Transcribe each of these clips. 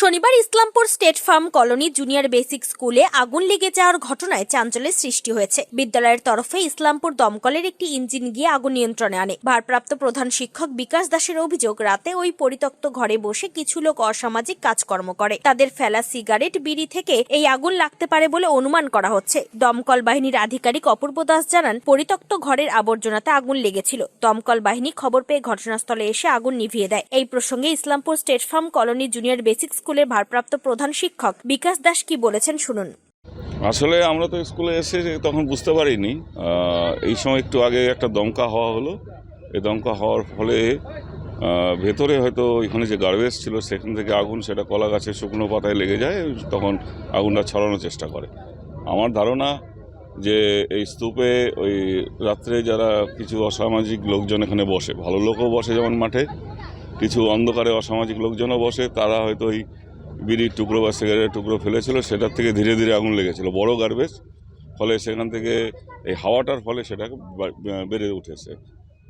শনিবার Islampur state farm colony junior basic স্কুলে আগুন লেগে যাওয়ার ঘটনায় চাঞ্চল্যের সৃষ্টি হয়েছে। বিদ্যালয়ের তরফে ইসলামপুর দমকলের একটি ইঞ্জিন গিয়ে আগুন নিয়ন্ত্রণে আনে। ভারপ্রাপ্ত প্রধান শিক্ষক বিকাশ দাসের অভিযোগ, রাতে ওই পরিত্যক্ত ঘরে বসে কিছু লোক অসামাজিক কাজকর্ম করে। তাদের ফেলা সিগারেট, বিড়ি থেকে এই আগুন লাগতে পারে বলে অনুমান করা হচ্ছে। দমকল বাহিনীর আধিকারিক অপূর্ব দাস জানান, পরিত্যক্ত ঘরের আবর্জনাতে আগুন লেগেছিল। দমকল বাহিনী খবর পেয়ে ঘটনাস্থলে এসে আগুন নিভিয়ে দেয়। এই প্রসঙ্গে Islampur state farm colony junior basic স্কুলের ভারপ্রাপ্ত প্রধান শিক্ষক বিকাশ দাস কি বলেছেন শুনুন। আসলে আমরা তো স্কুলে এসে তখন বুঝতে পারিনি এই সময় একটু আগে একটা দমকা হওয়া হলো। এই দমকা হওয়ার ফলে ভেতরে হয়তো এখানে যে গার্বেজ ছিল সেখান থেকে আগুন, সেটা কলা গাছের শুকনো পাতায় লেগে যায়, তখন আগুনটা ছড়ানোর চেষ্টা করে। আমার ধারণা যে এই স্তূপে ওই রাত্রে যারা কিছু অসামাজিক লোকজন এখানে বসে, ভালো লোকও বসে যেমন মাঠে কিছু অন্ধকারে অসামাজিক লোকজনও বসে, তারা হয়তো ওই বিড়ির টুকরো বা সিগারেটের টুকরো ফেলেছিল, সেটার থেকে ধীরে ধীরে আগুন লেগেছিল। বড় গার্বেজ ফলে সেখান থেকে এই হাওয়াটার ফলে সেটা বা- বেড়ে উঠেছে।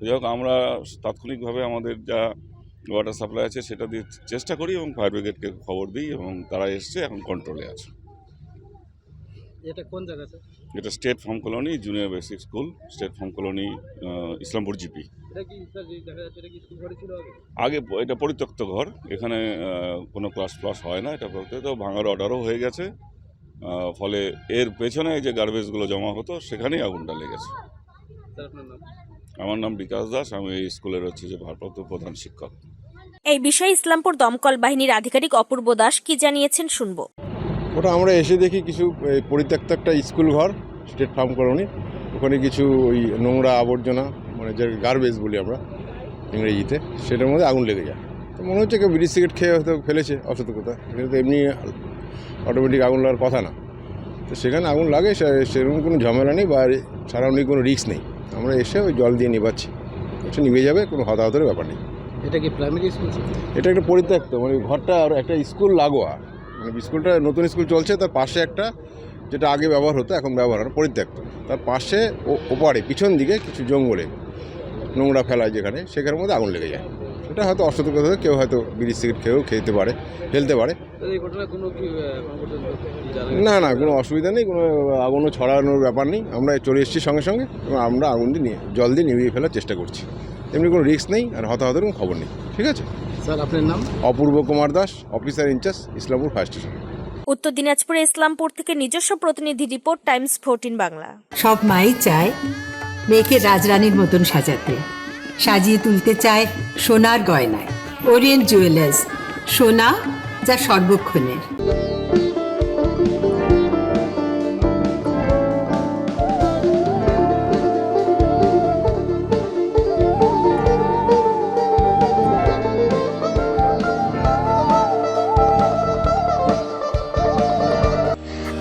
যাই হোক, আমরা তাৎক্ষণিকভাবে আমাদের যা ওয়াটার সাপ্লাই আছে, সেটা দিয়ে চেষ্টা করি এবং ফায়ার ব্রিগেডকে খবর দিই এবং তারা এসছে, এখন কন্ট্রোলে আছে। এটা কোন জায়গা স্যার? এটা state farm colony junior basic school state farm colony Islampur GP. আগে? এটা পরিত্যক্ত ঘর। এখানে কোনো ক্লাস প্লাস হয় না এটা প্রত্যেক ভাঙার অর্ডারও হয়ে গেছে। ফলে এর পেছনে যে গার্বেজগুলো জমা হতো সেখানেই আগুনটা লেগেছে। স্যার আমার নাম বিকাশ দাস। আমি এই স্কুলের হচ্ছে যে ভারপ্রাপ্ত প্রধান শিক্ষক। এই বিষয়ে ইসলামপুর দমকল বাহিনীর আধিকারিক অপূর্ব দাস কি জানিয়েছেন শুনব। ওটা আমরা এসে দেখি কিছু পরিত্যক্ত একটা স্কুল ঘর স্টেট ফার্ম কলোনি। ওখানে কিছু ওই নোংরা আবর্জনা মানে যে গার্বেজ বলি আমরা ইংরেজিতে সেটার মধ্যে আগুন লেগে যায়। তো মনে হচ্ছে কেউ বিড়ি সিগারেট খেয়ে হয়তো ফেলেছে অসতর্কতা এখানে তো এমনি অটোমেটিক আগুন লাগার কথা না। তো সেখানে আগুন লাগে সেরকম কোনো ঝামেলা নেই বা সারাউন্ডিং কোনো রিস্ক নেই। আমরা এসে ওই জল দিয়ে নিবাচ্ছি সে নিভে যাবে কোনো হতাহতের ব্যাপার নেই। এটা কি প্রাইমারি স্কুল এটা একটা পরিত্যক্ত মানে ঘরটা আর একটা স্কুল লাগোয়া। স্কুলটা নতুন স্কুল চলছে তার পাশে একটা যেটা আগে ব্যবহার হতো এখন ব্যবহার হয় পরিত্যক্ত। তার পাশে ও- ওপারে পিছন দিকে কিছু জঙ্গলে নোংরা ফেলায় যেখানে সেখানের মধ্যে আগুন লেগে যায়। সেটা হয়তো অসতর্কতা কেউ হয়তো বিড়ি সিগারেট খেয়েও খেতে পারে ফেলতে পারে? না না কোনো অসুবিধা নেই কোনো আগুনও ছড়ানোর ব্যাপার নেই। আমরা চলে এসেছি সঙ্গে সঙ্গে এবং আমরা আগুন দিয়ে নিয়ে জল দিয়ে নিভিয়ে ফেলার চেষ্টা করছি। এমনি কোনো রিস্ক নেই আর হতাহতের কোনো খবর নেই ঠিক আছে? স্যার আপনার নাম? Apurba Kumar Das officer in charge Islampur fire station. উত্তর দিনাজপুরে ইসলামপুর থেকে নিজস্ব প্রতিনিধি রিপোর্ট টাইমস ফোরটিন বাংলা। সব মাই চায় মেয়েকে রাজরানীর মতন সাজাতে। সাজিয়ে তুলতে চায় সোনার গয়নায়। ওরিয়েন্ট জুয়েলার্স সোনা যা সর্বক্ষণের।